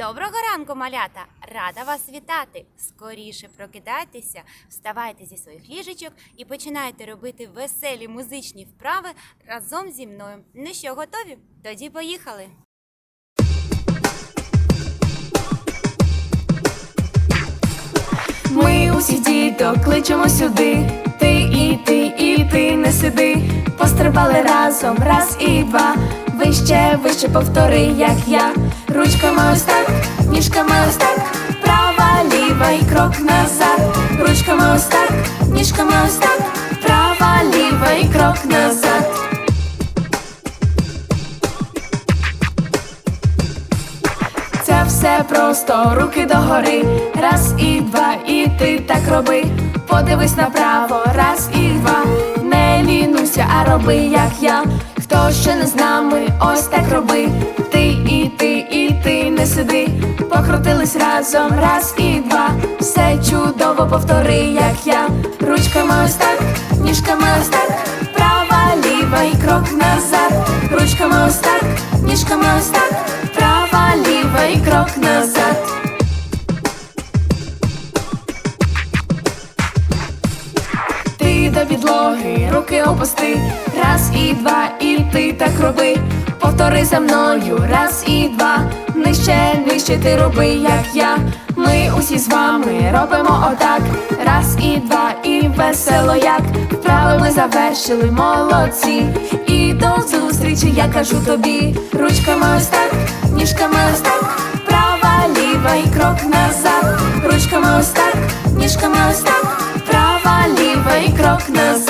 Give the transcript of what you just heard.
Доброго ранку, малята! Рада вас вітати! Скоріше прокидайтеся, вставайте зі своїх ліжечок і починайте робити веселі музичні вправи разом зі мною. Ну що, готові? Тоді поїхали! Ми усіх діток кличемо сюди. Ти і ти, і ти не сиди. Пострибали разом, раз і два. Вище, вище повтори, як я. Ручками ось так, ніжками ось так. Права, ліва і крок назад. Ручками ось так, ніжками ось так. Права, ліва і крок назад. Це все просто руки догори. Раз і два, і ти так роби. Подивись направо, раз і два. Не лінуйся, а роби, як я. Хто ще не з нами, ось так роби. Ти не сиди. Покрутились разом, раз і два. Все чудово повтори, як я. Ручками ось так, ніжками ось так. Права, ліва і крок назад. Ручками ось так, ніжками ось так. Права, ліва і крок назад. Ти до підлоги, руки опусти, раз і два, і ти так роби. Повтори за мною, раз і два. Нижче ти роби, як я. Ми усі з вами робимо отак. Раз і два, і весело як. Вправи ми завершили, молодці. І до зустрічі, я кажу тобі. Ручками ось так, ніжками ось так. Права, ліва і крок назад. Ручками ось так, ніжками ось так. Права, ліва і крок назад.